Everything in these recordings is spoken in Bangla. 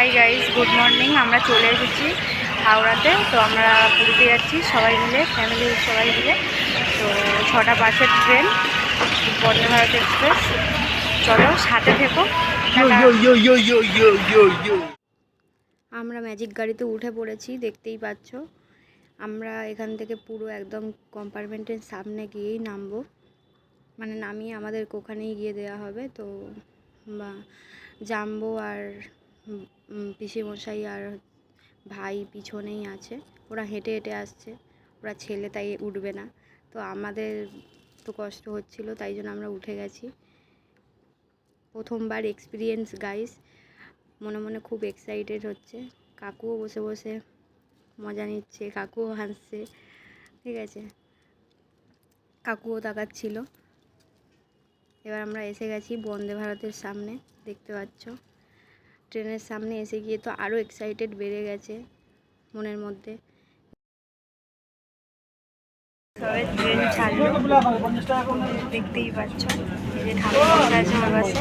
হাই গাইস গুড মর্নিং আমরা চলে এসেছি হাওড়াতে। তো আমরা পুরীতে যাচ্ছি সবাই মিলে ফ্যামিলি সবাই মিলে। তো ছটা বাসের ট্রেন বন্দে ভারত এক্সপ্রেস চলো সাথে থেকো. আমরা ম্যাজিক গাড়িতে উঠে পড়েছি দেখতেই পাচ্ছ। আমরা এখান থেকে পুরো একদম কম্পার্টমেন্টের সামনে গিয়েই নামবো। মানে নামিয়ে আমাদেরকে ওখানেই গিয়ে দেওয়া হবে। তো বা জাম্বো আর পিসিমশাই আর ভাই পিছনেই আছে। ওরা হেঁটে হেঁটে আসছে। ওরা ছেলে তাই উঠবে না। তো আমাদের তো কষ্ট হচ্ছিল, তাই জন্য আমরা উঠে গেছি। প্রথমবার এক্সপিরিয়েন্স গাইস মনে মনে খুব এক্সাইটেড হচ্ছে। কাকুও বসে বসে মজা নিচ্ছে, কাকুও হাসছে। ঠিক আছে? কাকুও তাকাচ্ছিল। এবার আমরা এসে গেছি বন্দে ভারতের সামনে। দেখতে পাচ্ছ? ট্রেনের সামনে এসে গিয়ে তো আরও এক্সাইটেড বেড়ে গেছে মনের মধ্যে। ট্রেন ছাড়লো দেখতেই পাচ্ছ যে ঠাকুর আছে আমার পাশে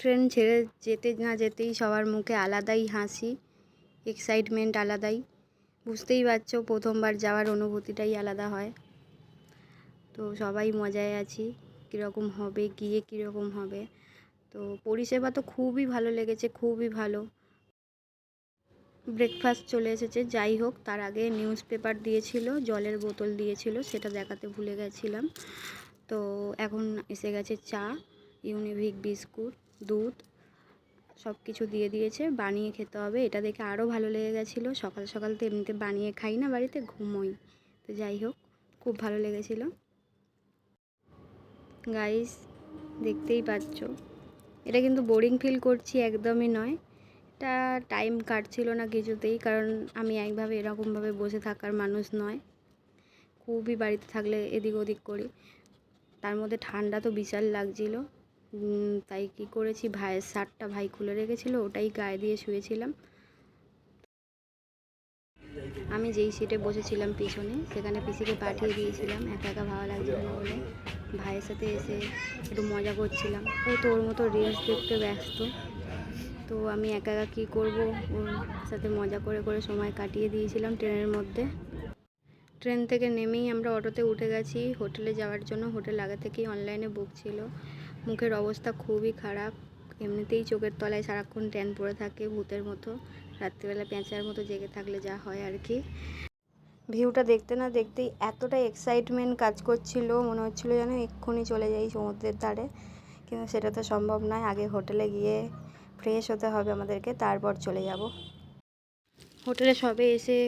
ট্রেন ছেড়ে যেতে না যেতেই সবার মুখে আলাদাই হাসি এক্সাইটমেন্ট আলাদাই। বুঝতেই পারছ প্রথমবার যাওয়ার অনুভূতিটাই আলাদা হয়। তো সবাই মজায় আছি কীরকম হবে গিয়ে কীরকম হবে। তো পরিষেবা তো খুবই ভালো লেগেছে, খুবই ভালো। ব্রেকফাস্ট চলে এসেছে, যাই হোক, তার আগে নিউজ পেপার দিয়েছিল, জলের বোতল দিয়েছিল, সেটা দেখাতে ভুলে গেছিলাম। তো এখন এসে গেছে চা ইউনিভিক বিস্কুট, দুধ সব কিছু দিয়ে দিয়েছে, বানিয়ে খেতে হবে, এটা দেখে আরও ভালো লেগে গেছিল। সকাল সকাল তো এমনিতে বানিয়ে খাই না বাড়িতে, ঘুমোই। তো যাই হোক, খুব ভালো লেগেছিলো। গাইস দেখতেই পাচ্ছ। এটা কিন্তু বোরিং ফিল করছি, একদমই নয়। এটা টাইম কাটছিল না কিছুতেই, কারণ আমি একভাবে এরকমভাবে বসে থাকার মানুষ নয়। খুবই বাড়িতে থাকলে এদিক ওদিক করি। তার মধ্যে ঠান্ডা তো বিশাল লাগছিল। তাই কি করেছি, ভাইয়ের শার্টটা ভাই খুলে রেখেছিল, ওটাই গায়ে দিয়ে শুয়েছিলাম। আমি যেই সিটে বসেছিলাম পিছনে, সেখানে পিসিকে পাঠিয়ে দিয়েছিলাম, একা একা ভালো লাগছিল না বলে। ভাইয়ের সাথে এসে একটু মজা করছিলাম। ও তো ওর মতো রিলস দেখতে ব্যস্ত। তো আমি একা একা কী করব? ওর সাথে মজা করে করে সময় কাটিয়ে দিয়েছিলাম ট্রেনের মধ্যে। ট্রেন থেকে নেমেই আমরা অটোতে উঠে গেছি। হোটেলে যাওয়ার জন্য হোটেল আগে থেকেই অনলাইনে বুক ছিল। মুখের অবস্থা খুবই খারাপ। এমনিতেই চোখের তলায় সারাক্ষণ ট্যান পড়ে থাকে ভূতের মতো। রাত্রিবেলা পেঁচার মতো জেগে থাকলে যা হয় আর কি। ভিউটা দেখতে না দেখতেই এতটা এক্সাইটমেন্ট কাজ করছিল মনে হচ্ছিল যেন এক্ষুনি চলে যাই সমুদ্রের ধারে। কিন্তু সেটা তো সম্ভব নয় আগে হোটেলে গিয়ে ফ্রেশ হতে হবে আমাদেরকে তারপর চলে যাব। হোটেলে সবে এসে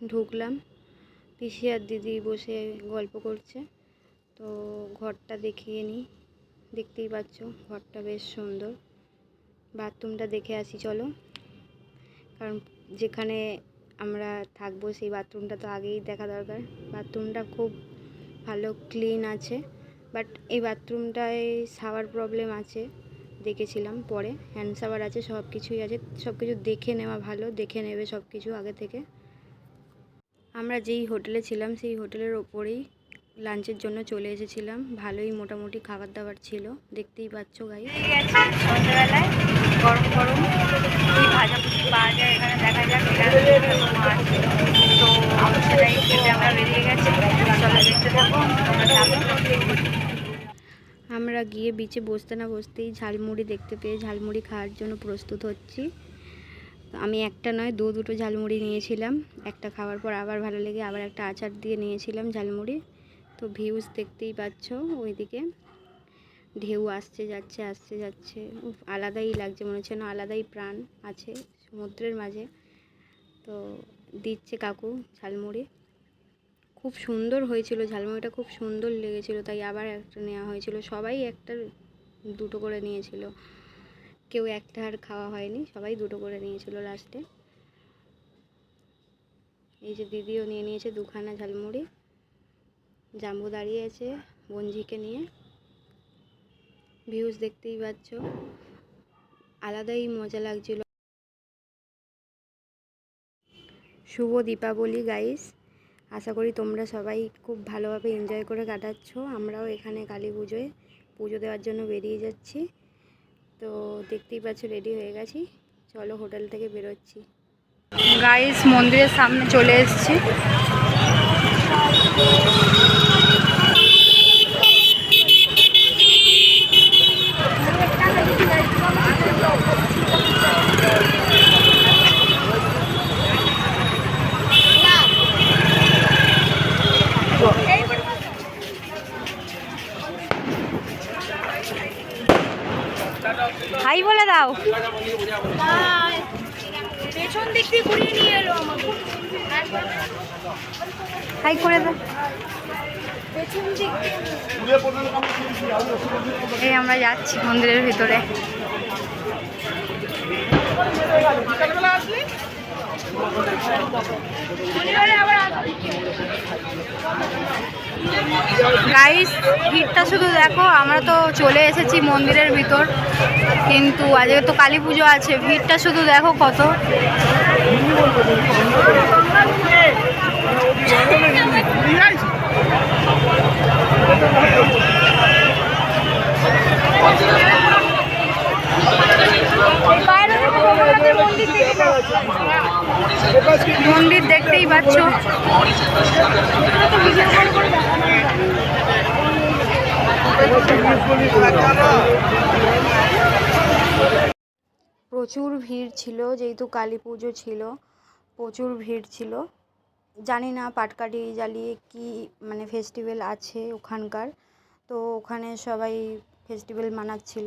ঢুকলাম। পিসি আর দিদি বসে গল্প করছে তো ঘরটা দেখিয়ে নিই। দেখতেই পাচ্ছ, ঘরটা বেশ সুন্দর। বাথরুমটা দেখে আসি, চলো। কারণ যেখানে আমরা থাকব, সেই বাথরুমটা তো আগেই দেখা দরকার। বাথরুমটা খুব ভালো, ক্লিন আছে। বাট এই বাথরুমটায় শাওয়ার প্রবলেম আছে, দেখেছিলাম পরে। হ্যান্ড শাওয়ার আছে সব কিছুই আছে। সব কিছু দেখে নেওয়া ভালো, দেখে নেবে সব কিছু আগে থেকে। আমরা যেই হোটেলে ছিলাম, সেই হোটেলের ওপরেই লাঞ্চের জন্য চলে এসেছিলাম। ভালোই মোটামুটি খাবার দাবার ছিল। দেখতেই পাচ্ছ গাই সন্ধ্যাবেলায় গরম গরম কি ভাজা ভুজি পাওয়া যায় এখানে দেখা যাক তো সেটাই খেতে আমরা বেরিয়ে গেছি। চলো দেখতে থাকো আমরা গিয়ে বিচে বসতে না বসতেই ঝালমুড়ি দেখতে পেয়ে ঝালমুড়ি খাওয়ার জন্য প্রস্তুত হচ্ছি। আমি একটা নয় দু দুটো ঝালমুড়ি নিয়েছিলাম। একটা খাওয়ার পর আবার ভালো লেগে আবার একটা আচার দিয়ে নিয়েছিলাম ঝালমুড়ি। তো ভিউজ দেখতেই পাচ্ছ ওইদিকে। ঢেউ আসছে, যাচ্ছে আসছে, যাচ্ছে। আলাদাই লাগছে, মনে হচ্ছে না আলাদাই প্রাণ আছে সমুদ্রের মাঝে। তো দিচ্ছে কাকু ঝালমুড়ি। খুব সুন্দর হয়েছিল, ঝালমুড়িটা খুব সুন্দর লেগেছিল, তাই আবার একটা নেওয়া হয়েছিল। সবাই একটা দুটো করে নিয়েছিল। কেউ একটা আর খাওয়া হয়নি, সবাই দুটো করে নিয়েছিল লাস্টে এই যে দিদিও নিয়ে নিয়েছে দুখানা ঝালমুড়ি। জাম্বু দাঁড়িয়ে আছে বঞ্জিকে নিয়ে। ভিউজ দেখতেই পাচ্ছ। আলাদাই মজা লাগছিল। শুভ দীপাবলি গাইস আশা করি তোমরা সবাই খুব ভালোভাবে এনজয় করে কাটাচ্ছ। আমরাও এখানে কালী পুজোয় পুজো দেওয়ার জন্য বেরিয়ে যাচ্ছি। তো দেখতেই পাচ্ছ রেডি হয়ে গেছি। চলো হোটেল থেকে বেরোচ্ছি। গাইস মন্দিরের সামনে চলে এসেছি। Thank you. হাই করে এই আমরা যাচ্ছি মন্দিরের ভিতরে। গাইস ভিড়টা শুধু দেখো, আমরা তো চলে এসেছি মন্দিরের ভিতর, কিন্তু আজকে তো কালী পুজো আছে, ভিড়টা শুধু দেখো কত এই বাইরে থেকে জগন্নাথের মন্দির দেখতেই পাচ্ছ। প্রচুর ভিড় ছিল যেহেতু কালী পুজো ছিল প্রচুর ভিড় ছিল জানি না পাটকাঠি জ্বালিয়ে কি মানে ফেস্টিভ্যাল আছে ওখানকার। তো ওখানে সবাই ফেস্টিভ্যাল মানাচ্ছিল।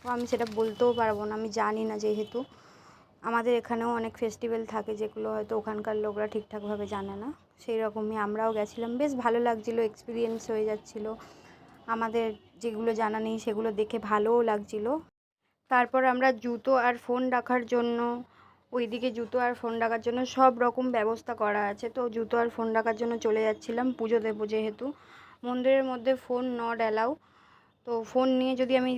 তো আমি সেটা বলতেও পারব না, আমি জানি না যেহেতু। আমাদের এখানেও অনেক ফেস্টিভ্যাল থাকে যেগুলো হয়তো ওখানকার লোকরা ঠিকঠাকভাবে জানে না। সেই রকমই আমরাও গেছিলাম। বেশ ভালো লাগছিল এক্সপিরিয়েন্স হয়ে যাচ্ছিল। আমাদের যেগুলো জানা নেই সেগুলো দেখে ভালোও লাগছিল। তারপর আমরা জুতো আর ফোন রাখার জন্য ওইদিকে জুতো আর ফোন রাখার জন্য সব রকম ব্যবস্থা করা আছে। তো জুতো আর ফোন রাখার জন্য চলে যাচ্ছিলাম পুজো দেবো যেহেতু। মন্দিরের মধ্যে ফোন নট অ্যালাউ তো ফোন নিয়ে যদি আমি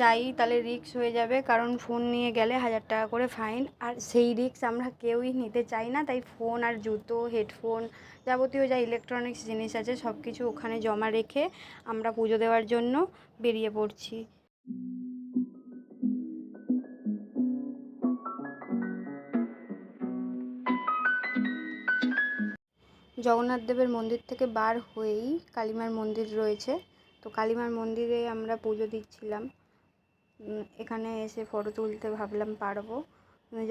যাই তাহলে রিক্স হয়ে যাবে, কারণ ফোন নিয়ে গেলে হাজার টাকা করে ফাইন আর সেই রিস্ক আমরা কেউই নিতে চাই না, তাই ফোন আর জুতো হেডফোন যাবতীয় যা ইলেকট্রনিক্স জিনিস আছে সব কিছু ওখানে জমা রেখে আমরা পুজো দেওয়ার জন্য বেরিয়ে পড়ছি। জগন্নাথ দেবের মন্দির থেকে বার হয়েই কালীমার মন্দির রয়েছে। তো কালীমার মন্দিরে আমরা পুজো দিচ্ছিলাম। এখানে এসে ফটো তুলতে ভাবলাম পারব।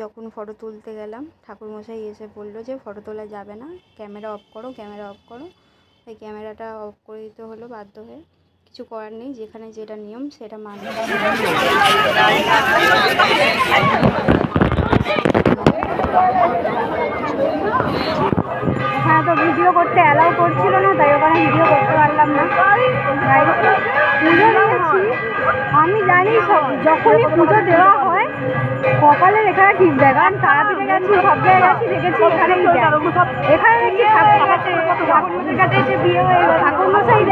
যখন ফটো তুলতে গেলাম, ঠাকুরমশাই এসে বলল যে ফটো তোলা যাবে না, ক্যামেরা অফ করো, ক্যামেরা অফ করো। তাই ক্যামেরাটা অফ করে দিতে হলো বাধ্য হয়ে। কিছু করার নেই, যেখানে যেটা নিয়ম সেটা মানতে তো ভিডিও করতে অ্যালাউ করছিল না, তাই ওখানে ভিডিও করতে পারলাম না। পুজো দিয়েছি। আমি জানি যখনই পুজো দেওয়া হয়, কপালের এখানে ঠিক দেয় কারণ তারাপীঠে গেছি, সব জায়গায় গেছি, দেখেছি এখানে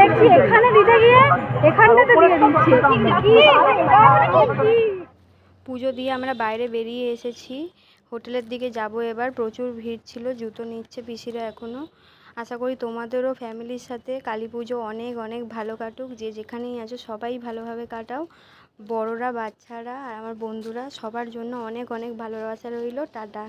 দেখছি দেখছি, এখানে দিতে গিয়ে এখানটাতে দিয়ে দিচ্ছি। পুজো দিয়ে আমরা বাইরে বেরিয়ে এসেছি। হোটেলের দিকে যাব এবার। প্রচুর ভিড় ছিল, জুতো নিচ্ছে পিসিরা এখনও আশা করি তোমাদেরও ফ্যামিলির সাথে কালী পুজো অনেক অনেক ভালো কাটুক। যে যেখানেই আছো সবাই ভালোভাবে কাটাও। বড়রা, বাচ্চারা আর আমার বন্ধুরা সবার জন্য অনেক অনেক ভালোবাসা রইল। টাটা।